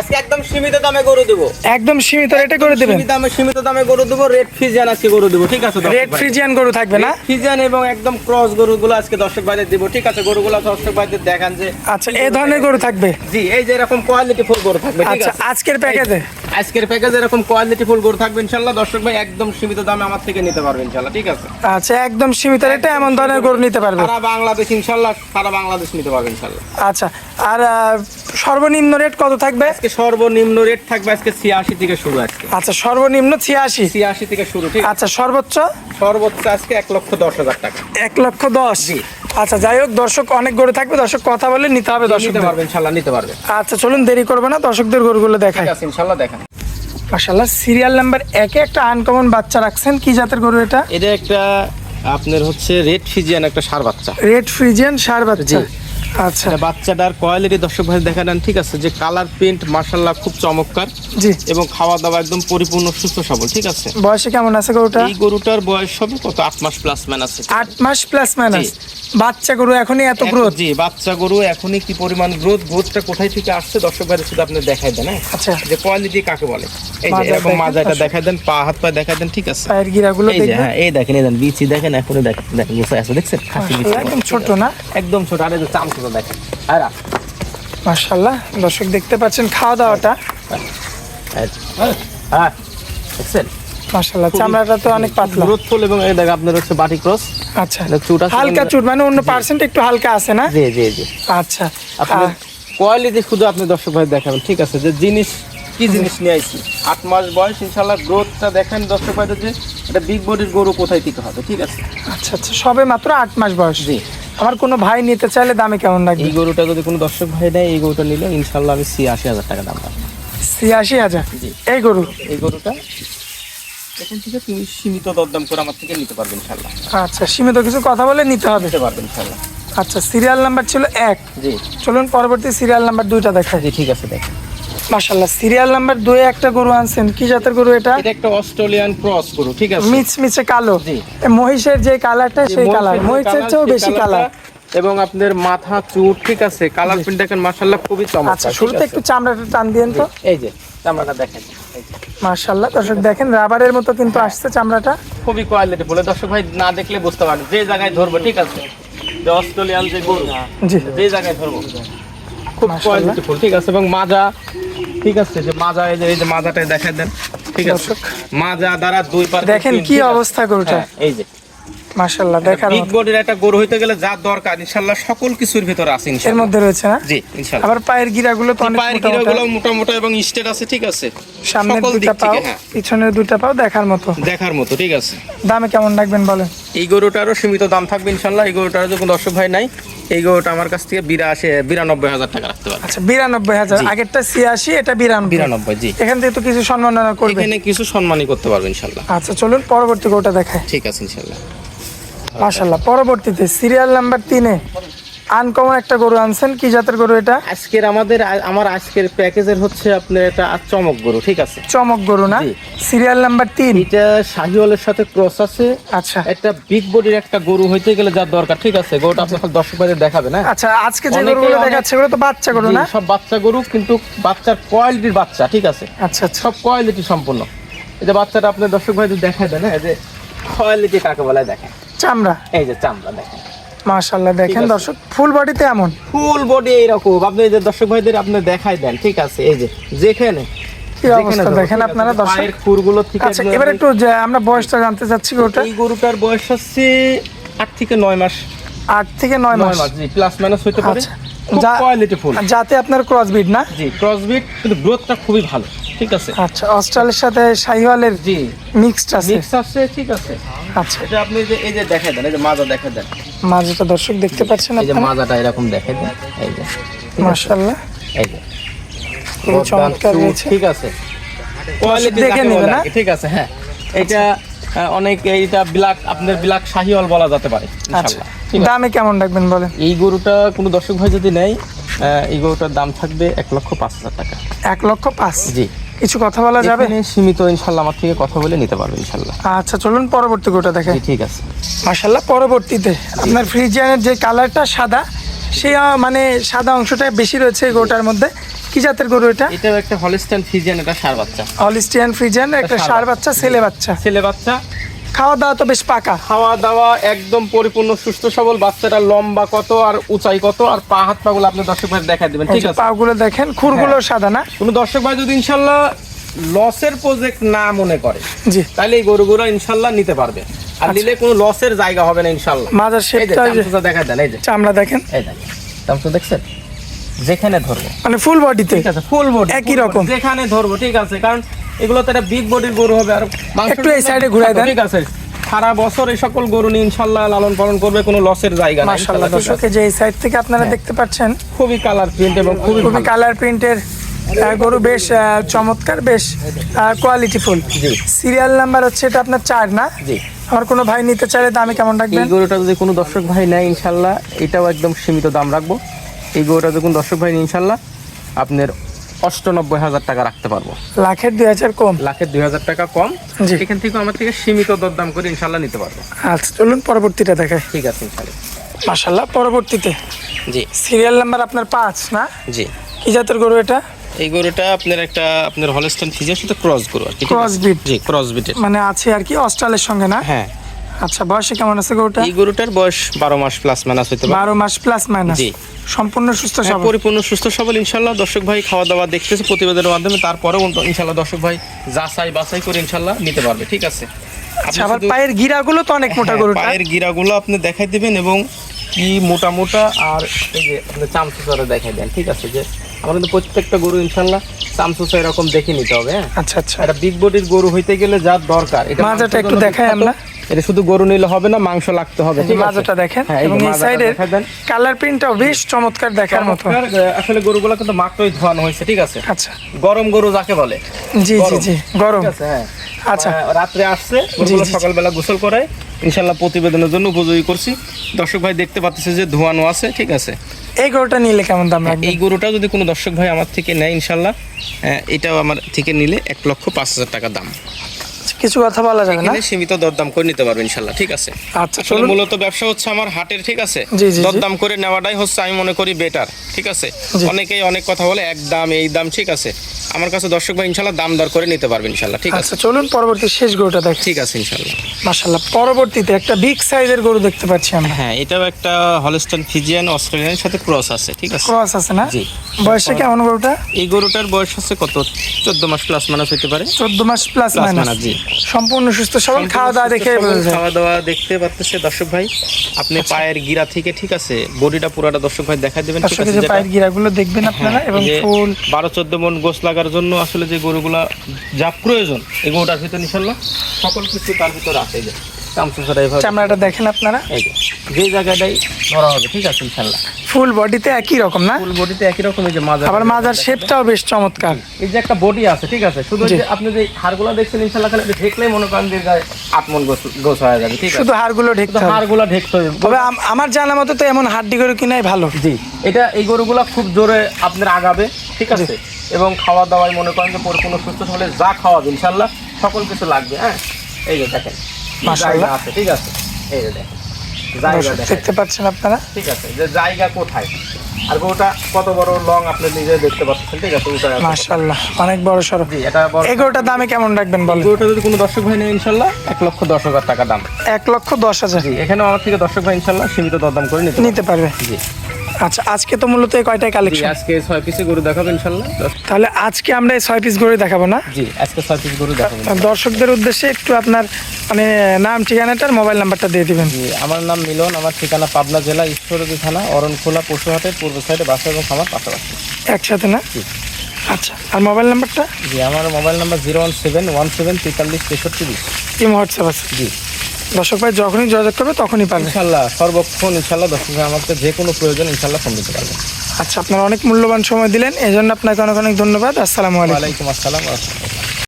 আজকে একদম সীমিত দামে গরু দেবো। একদম সীমিত রেটে করে দেবেন? সীমিত দামে সীমিত দামে গরু দেবো রেড ফিজিয়ান আজকে গরু দেবো ঠিক আছে রেড? ফ্রিজিয়ান গরু থাকবে না? ফ্রিজিয়ান এবং একদম ক্রস গরুগুলো আজকে দর্শক ভাইদের দেবো ঠিক আছে? গরুগুলো দর্শক ভাইদের দেখান যে আচ্ছা এই ধরনের গরু থাকবে? জি এই যে এরকম কোয়ালিটি ফুল গরু থাকবে আচ্ছা আজকের প্যাকেজে আজকের প্যাকেজে এরকম কোয়ালিটি ফুল গরু থাকবে ইনশাল্লাহ দর্শক ভাই একদম সীমিত দামে আমার থেকে নিতে পারবে ইনশাল্লাহ ঠিক আছে? আচ্ছা একদম সীমিত রেটে এমন ধরনের গরু নিতে পারবে? সারা বাংলাদেশ ইনশাল্লাহ সারা বাংলাদেশ নিতে পারবে ইনশাল্লাহ আচ্ছা আর সর্বনিম্ন রেট কত থাকবে? আজকে সর্বনিম্ন রেট থাকবে আজকে ছিয়াশি থেকে শুরু আজকে। আচ্ছা সর্বনিম্ন ছিয়াশি? ছিয়াশি থেকে শুরু ঠিক আচ্ছা সর্বোচ্চ? সর্বোচ্চ আজকে এক লক্ষ দশ হাজার টাকা। এক লক্ষ দশ? জি। আচ্ছা যাই হোক দর্শক অনেক গরু থাকবে দর্শক কথা বলে নিতে হবে দর্শক নিতে পারবেন ইনশাআল্লাহ নিতে পারবে। আচ্ছা চলুন দেরি করবে না দর্শকদের গরুগুলো দেখাই। ঠিক আছে ইনশাআল্লাহ দেখেন। মাশাআল্লাহ সিরিয়াল নাম্বার একে একটা আনকমন বাচ্চা রাখছেন কি জাতের গরু এটা? এটা একটা আপনার হচ্ছে রেড ফিজিয়ান একটা সার বাচ্চা। রেড ফ্রিজিয়ান সার বাচ্চা। আচ্ছা। বাচ্চাটার কোয়ালিটি দর্শক ভাই দেখা নেন ঠিক আছে? যে কালার প্রিন্ট মার্শাল্লাহ খুব চমৎকার। জি। এবং খাওয়া দাওয়া একদম পরিপূর্ণ সুস্থ সবল ঠিক আছে? বয়সে কেমন আছে গরুটা? এই গরুটার বয়স হবে কত? আট মাস প্লাস আট মাস প্লাস মাইনাস বাচ্চা গরু এখনই এত গ্রোথ জি বাচ্চা গরু এখনই কি পরিমাণ গ্রোথ গ্রোথটা কোথায় থেকে আসছে? দর্শক ভাই শুধু আপনি দেখাই দেন হ্যাঁ? আচ্ছা। যে কোয়ালিটি কাকে বলে? এই যে এরকম মাজাটা দেখাই দেন পা হাত পা দেখাই দেন ঠিক আছে? পায়ের গিরাগুলো যে হ্যাঁ এই দেখেন এই দেন বিচি দেখেন এখনই দেখেন দেখেন আছে দেখছেন? খাসি বিচি একদম ছোট না? একদম ছোট আরে চামচুটা দেখেন। আর মাশাল্লাহ দর্শক দেখতে পাচ্ছেন খাওয়া দাওয়াটা হ্যাঁ দেখছেন? মাশাল্লাহ চামড়াটা তো অনেক পাতলা। গ্রোথফুল এবং এই দেখ আপনার হচ্ছে বাটি ক্রস আচ্ছা এটা চুট আছে হালকা চুট মানে অন্য পার্সেন্ট একটু হালকা আছে না? জি জি জি। আচ্ছা আপনার আহ, কোয়ালিটি শুধু আপনি দর্শক ভাই দেখাবেন ঠিক আছে? যে জিনিস কি জিনিস নিয়ে আইছি? আট মাস বয়স ইনশাল্লাহ গ্রোথটা দেখেন দর্শক ভাইদের যে এটা বিগ বডির গরু কোথায় থেকে হবে ঠিক আছে? আচ্ছা আচ্ছা সবে মাত্র আট মাস বয়স। জি। আমার কোনো ভাই নিতে চাইলে দামে কেমন লাগবে? এই গরুটা যদি কোনো দর্শক ভাই দেয় এই গরুটা নিলে ইনশাল্লাহ আমি ছিয়াশি হাজার টাকা দাম পাবো। ছিয়াশি হাজার। এই গরু? এই গরুটা এখান থেকে তুমি সীমিত দরদাম করে আমার থেকে নিতে পারবেন ইনশাল্লাহ আচ্ছা সীমিত কিছু কথা বলে নিতে হবে? নিতে পারবেন ইনশাল্লাহ আচ্ছা সিরিয়াল নাম্বার ছিল এক। জি। চলুন পরবর্তী সিরিয়াল নাম্বার দুইটা দেখাই। জি ঠিক আছে দেখেন মাশাল্লাহ সিরিয়াল নাম্বার দুয়ে একটা গরু আনছেন। কি জাতের গরু এটা? এটা একটা অস্ট্রেলিয়ান ক্রস গরু ঠিক আছে? মিচ মিচে কালো। জি। মহিষের যে কালারটা সেই কালার। মহিষের চেয়েও বেশি কালার। এবং আপনার মাথা চুট ঠিক আছে? কালার প্রিন্ট দেখেন মাশাআল্লাহ খুবই আচ্ছা শুরুতে একটু চামড়াটা টান দিয়েন তো। এই যে চামড়াটা দেখেন দর্শক দেখেন রাবারের মতো কিন্তু আসছে চামড়াটা। খুবই কোয়ালিটি বলে দর্শক ভাই না দেখলে বুঝতে পারবে যে জায়গায় ধরবো ঠিক আছে? যে অস্ট্রেলিয়ান যে গরু যে জায়গায় ধরবো। খুব কোয়ালিটি ফুল ঠিক আছে? এবং মাজা ঠিক আছে যে মাজা এই যে এই যে মাজাটা দেখাই দেন। ঠিক আছে। মাজা দ্বারা দুই পার দেখেন কি অবস্থা গরুটা। এই যে। মাশাল্লাহ দেখার বিগ বডির একটা গরু হইতে গেলে যা দরকার ইনশাআল্লাহ সকল কিছুর ভিতরে আছে এর মধ্যে রয়েছে না? জি ইনশাআল্লাহ। আবার পায়ের গিরাগুলো তো অনেক পায়ের। গিরাগুলো মোটা মোটা এবং স্টেট আছে ঠিক আছে। দিক দুটা পাও হ্যাঁ। পিছনের দুটা পাও দেখার মতো। দেখার মতো ঠিক আছে। দামে কেমন রাখবেন বলেন? এই গরুটারও সীমিত দাম থাকবে ইনশাল্লাহ এই গরুটারও যখন দর্শক ভাই নাই এই গরুটা আমার কাছ থেকে বিরাশি বিরানব্বই হাজার টাকা রাখতে পারবে। আচ্ছা বিরানব্বই হাজার। আগেরটা ছিয়াশি এটা বিরানব্বই। বিরানব্বই জি। এখান থেকে তো কিছু সম্মাননা করবে। এখানে কিছু সম্মানই করতে পারবে ইনশাল্লাহ। আচ্ছা চলুন পরবর্তী গরুটা দেখায় ঠিক আছে ইনশাল্লাহ। মাশাল্লাহ পরবর্তীতে সিরিয়াল নাম্বার তিনে। আনকমন একটা গরু আনছেন কি জাতের গরু এটা? আজকের আমাদের আমার আজকের প্যাকেজের হচ্ছে আপনার এটা চমক গরু ঠিক আছে? চমক গরু না? সিরিয়াল নাম্বার তিন। এটা শাহিওয়ালের সাথে ক্রস আছে। আচ্ছা। একটা বিগ বডির একটা গরু হইতে গেলে যার দরকার ঠিক আছে? গরুটা আপনার দর্শক ভাইদের দেখাবে না? আচ্ছা আজকে যে গরুগুলো দেখাচ্ছে এগুলো তো বাচ্চা গরু না? সব বাচ্চা গরু কিন্তু বাচ্চার কোয়ালিটির বাচ্চা ঠিক আছে? আচ্ছা আচ্ছা। সব কোয়ালিটি সম্পূর্ণ। এই যে বাচ্চাটা আপনার দর্শক ভাই দেন হ্যাঁ, এই যে কোয়ালিটি কাকে বলে দেখেন। চামড়া। এই যে চামড়া দেখেন। মাশাল্লাহ দেখেন দর্শক ফুল বডিতে এমন? ফুল বডি এইরকম। আপনি যে দর্শক ভাইদের আপনি দেখাই দেন ঠিক আছে এই যে যেখানে দেখেন আপনারা দর্শক। খুরগুলো থেকে আচ্ছা এবার একটু যে আমরা বয়সটা জানতে চাচ্ছি গরুটা এই গরুটার বয়স হচ্ছে আট থেকে নয় মাস। আট থেকে নয় মাস। প্লাস মাইনাস হইতে পারে। আচ্ছা। কোয়ালিটি ফুল যাতে আপনার ক্রসবিট না? জি ক্রসবিট কিন্তু গ্রোথটা খুবই ভালো। ঠিক আছে। আচ্ছা অস্ট্রালের সাথে শাহিওয়ালের জি। মিক্সড আছে? মিক্স আছে ঠিক আছে। আচ্ছা। এটা আপনি যে এই যে দেখাই দেন এই যে মাজা দেখাই দেন। মাঝেটা দর্শক দেখতে পাচ্ছেন এই যে মাজাটা এরকম দেখাই দেন এই যে। মাশাআল্লাহ। এই যে। খুবই চমৎকার রয়েছে। ঠিক আছে। কোয়ালিটি দেখে নেবে না? ঠিক আছে হ্যাঁ। এটা অনেক এইটা ব্ল্যাক আপনার ব্ল্যাক শাহিওয়াল বলা যেতে পারে আচ্ছা। দামে কেমন রাখবেন বলেন? এই গরুটা কোনো দর্শক ভাই যদি নেয় এই গরুটার দাম থাকবে এক লক্ষ পাঁচ হাজার টাকা। এক লক্ষ পাঁচ? জি। কিছু কথা বলা যাবে? সীমিত ইনশাল্লাহ আমার থেকে কথা বলে নিতে পারবে ইনশাল্লাহ। আচ্ছা চলুন পরবর্তী গোটা দেখেন ঠিক আছে। মাশাল্লাহ পরবর্তীতে আপনার ফ্রিজিয়ানের যে কালারটা সাদা সেই মানে সাদা অংশটা বেশি রয়েছে এই গোটার মধ্যে। কি জাতের গরু এটা? এটা একটা হলিস্টিয়ান ফ্রিজিয়ান এটা সার বাচ্চা। হলিস্টিয়ান ফ্রিজিয়ান একটা সার বাচ্চা ছেলে বাচ্চা। ছেলে বাচ্চা। খাওয়া দাওয়া তো বেশ পাকা। খাওয়া দাওয়া একদম পরিপূর্ণ সুস্থ সবল বাচ্চাটা লম্বা কত আর উঁচাই কত আর পা হাত পা গুলো আপনি দর্শক ভাই দেখা দিবেন ঠিক আছে? পাগুলো দেখেন খুরগুলো হ্যাঁ। সাদা না? কোনো দর্শক ভাই যদি ইনশাল্লাহ লসের প্রজেক্ট না মনে করে জি। তাহলে এই গরুগুলো ইনশাল্লাহ নিতে পারবে। আর নিলে কোনো লসের জায়গা হবে না ইনশাল্লাহ। মাজার শেপটা দেখা দেন এই যে। চামড়া দেখেন। এই দেখেন চামচু দেখছেন? যেখানে ধরবো। মানে ফুল বডিতে ঠিক আছে ফুল বডি একই রকম। যেখানে ধরবো ঠিক আছে কারণ এগুলো তো একটা বিগ বডির গরু হবে। আর একটু এই এ ঘুরায় দেন। ঠিক আছে। সারা বছর এই সকল গরু নিয়ে ইনশাল্লাহ লালন পালন করবে কোনো লসের জায়গা না মাশাআল্লাহ দর্শক যে এই সাইড থেকে আপনারা হ্যাঁ। দেখতে পাচ্ছেন খুবই কালার প্রিন্ট এবং খুবই খুবই কালার প্রিন্টের গরু বেশ চমৎকার বেশ কোয়ালিটিফুল সিরিয়াল নাম্বার হচ্ছে এটা আপনার চার না? জি। আমার কোনো ভাই নিতে চাইলে দামে কেমন রাখবেন? এই গরুটা যদি কোনো দর্শক ভাই নেয় ইনশাল্লাহ এটাও একদম সীমিত দাম রাখব। এই গরুটা যদি কোনো দর্শক ভাই নেয় ইনশাল্লাহ আপনার অষ্টানব্বই হাজার টাকা রাখতে পারব। লাখের দুই হাজার কম? লাখের দুই হাজার টাকা কম। এখান থেকে আমার থেকে সীমিত দরদাম করে ইনশাল্লাহ নিতে পারব। আচ্ছা চলুন পরবর্তীটা দেখায় ঠিক আছে ইনশাল্লাহ মাশাল্লাহ পরবর্তীতে। জি। সিরিয়াল নাম্বার আপনার পাঁচ না? জি। কি জাতের গরু এটা? এই গরুটা আপনার একটা আপনার হলস্টাইন সাথে ক্রস গরু আর কি? Cross breed। জি ক্রস বিটের মানে আছে আর কি অস্ট্রালের সঙ্গে না? হ্যাঁ। আচ্ছা বয়সে কেমন আছে গরুটা? এই গরুটার বয়স বারো মাস প্লাস মাইনাস পারে। বারো মাস প্লাস মাইনাস জি। সম্পূর্ণ সুস্থ হ্যাঁ, সবল। পরিপূর্ণ সুস্থ সবল দর্শক ভাই খাওয়া দাওয়া দেখতেছে প্রতিবেদনের মাধ্যমে তারপরেও দর্শক ভাই যাচাই বাছাই করে নিতে পারবে ঠিক আছে? আচ্ছা আবার পায়ের গিরাগুলো তো অনেক মোটা হ্যাঁ, গরুটা। পায়ের গিরাগুলো আপনি দেখাই দিবেন এবং কি মোটা মোটা আর এই যে আপনি চামচুচারে দেখাই দেন ঠিক আছে? যে আমরা কিন্তু প্রত্যেকটা গরু ইনশাল্লাহ চামচুচা এরকম দেখে নিতে হবে হ্যাঁ? আচ্ছা আচ্ছা। একটা বিগ বডির গরু হইতে গেলে যা দরকার এটা মাজাটা একটু দেখাই আমরা। এটা শুধু গরু নিলে হবে না মাংস লাগতে হবে ঠিক মাজাটা দেখেন হ্যাঁ, এবং এই সাইডের কালার প্রিন্টটাও বেশ চমৎকার দেখার মতো। আসলে গরুগুলো কিন্তু মাত্রই ধোয়ানো হয়েছে ঠিক আছে? আচ্ছা। গরম গরু যাকে বলে। জি জি জি গরম। হ্যাঁ। আচ্ছা। রাত্রে আসছে। সকালবেলা গোসল করে ইনশাল্লাহ প্রতিবেদনের জন্য উপযোগী করছি। দর্শক ভাই দেখতে পাচ্ছে যে ধোয়ানো আছে ঠিক আছে? এই গরুটা নিলে কেমন দাম রাখবেন এই গরুটা যদি কোনো দর্শক ভাই আমার থেকে নেয় ইনশাল্লাহ এটাও আমার থেকে নিলে এক লক্ষ পাঁচ হাজার টাকা দাম। কিছু কথা বলা যাবে না? সীমিত দরদাম করে নিতে পারবেন ইনশাল্লাহ ঠিক আছে? আচ্ছা চলুন। মূলত ব্যবসা হচ্ছে আমার হাটের ঠিক আছে। দরদাম করে নেওয়াটাই হচ্ছে আমি মনে করি বেটার ঠিক আছে? অনেকেই অনেক কথা বলে এক দাম এই দাম ঠিক আছে? আমার কাছে দর্শক ভাই ইনশাল্লাহ দাম দর করে নিতে পারবে ইনশাল্লাহ ঠিক আছে? আচ্ছা চলুন পরবর্তী শেষ গরুটা দেখি। ঠিক আছে ইনশাল্লাহ মাশাল্লাহ পরবর্তীতে একটা বিগ সাইজের গরু দেখতে পাচ্ছি আমরা। হ্যাঁ এটাও একটা হলস্টাইন ফিজিয়ান অস্ট্রেলিয়ানের সাথে ক্রস আছে ঠিক আছে? ক্রস আছে না? জি। বয়সে কেমন গরুটা? এই গরুটার বয়স আছে কত? চোদ্দ মাস প্লাস মাইনাস হইতে পারে। চোদ্দ মাস প্লাস মাইনাস জি। সম্পূর্ণ সুস্থ সবল খাওয়া দাওয়া দেখে খাওয়া দাওয়া দেখতে পারতেছে দর্শক ভাই। আপনি পায়ের গিরা থেকে ঠিক আছে? বডিটা পুরাটা দর্শক ভাই দেখা দেবেন ঠিক আছে? পায়ের গিরাগুলো দেখবেন আপনারা হ্যাঁ, এবং ফুল। বারো চোদ্দ মন গোস লাগার জন্য আসলে যে গরুগুলা যা প্রয়োজন এই গরুটার ভিতরে ইনশাল্লাহ সকল কিছু তার ভিতরে আছে এই যে। চামড়াটা দেখেন আপনারা। যে যে জায়গাটাই ধরা হবে ঠিক আছে ইনশাল্লাহ। ফুল বডিতে একই রকম না? ফুল বডিতে একই রকম এই যে মাজা আবার মাজার শেপটাও বেশ চমৎকার। এই যে একটা বডি আছে ঠিক আছে শুধু যে আপনি যে হাড়গুলো দেখছেন ইনশাল্লাহ খালি ঢেকলেই মনে করেন যে আত্মন হয়ে যাবে ঠিক আছে। শুধু হাড়গুলো ঢেকতে হবে। হাড়গুলো ঢেকতে হবে। তবে আমার জানা মতো তো এমন হাড্ডি গরু কিনাই ভালো। জি এটা এই গরুগুলা খুব জোরে আপনার আগাবে ঠিক আছে। এবং খাওয়া দাওয়ায় মনে করেন যে পরিপূর্ণ সুস্থ হলে যা খাওয়াবে ইনশাল্লাহ সকল কিছু লাগবে হ্যাঁ? এই যে দেখেন জায়গা আছে ঠিক আছে? এই যে দেখেন জায়গা দর্শক দেখতে পাচ্ছেন আপনারা? ঠিক আছে যে জায়গা কোথায়? আর গরুটা কত বড় লং আপনি নিজে দেখতে পাচ্ছেন ঠিক আছে? অনেক বড় জি এটা বড় দামে কেমন রাখবেন বলেন? গরুটা যদি কোনো দর্শক ভাই নেয় লক্ষ দশ হাজার টাকা দাম। এক লক্ষ দশ হাজার। জি এখানেও আমার থেকে দর্শক ভাই ইনশাল্লাহ সীমিত দরদাম করে নিতে নিতে পারবে। জি। আচ্ছা আজকে তো মূলত জি কালেকশন আজকে ছয় পিসে গরু দেখাবো ইনশাল্লাহ। তাহলে আজকে আমরা এই ছয় পিস গরু দেখাবো না? জি আজকে ছয় পিস গরু দেখাবো দর্শকদের উদ্দেশ্যে একটু আপনার মানে নাম ঠিকানাটার মোবাইল নাম্বারটা দিয়ে দিবেন। জি আমার নাম মিলন আমার ঠিকানা পাবনা জেলা ঈশ্বরদী থানা অরণখোলা পশুহাটের পূর্ব সাইডে বাসা এবং খামার পাশাপাশি। একসাথে না? জি। আচ্ছা আর মোবাইল নাম্বারটা জি আমার mobile number zero one seven one seven তেতাল্লিশ তেষট্টি বিশ। হোয়াটসঅ্যাপ আছে। জি। দর্শক ভাই যখনই যোগাযোগ করবে তখনই পাবে। ইনশাল্লাহ সর্বক্ষণ ইনশাল্লাহ দর্শক ভাই আমাকে যে কোনো প্রয়োজন ইনশাল্লাহ ফোন দিতে পারবেন। আচ্ছা আপনারা অনেক মূল্যবান সময় দিলেন এই জন্য আপনাকে অনেক অনেক ধন্যবাদ। আসসালামু আলাইকুম। ওয়ালাইকুম আসসালাম।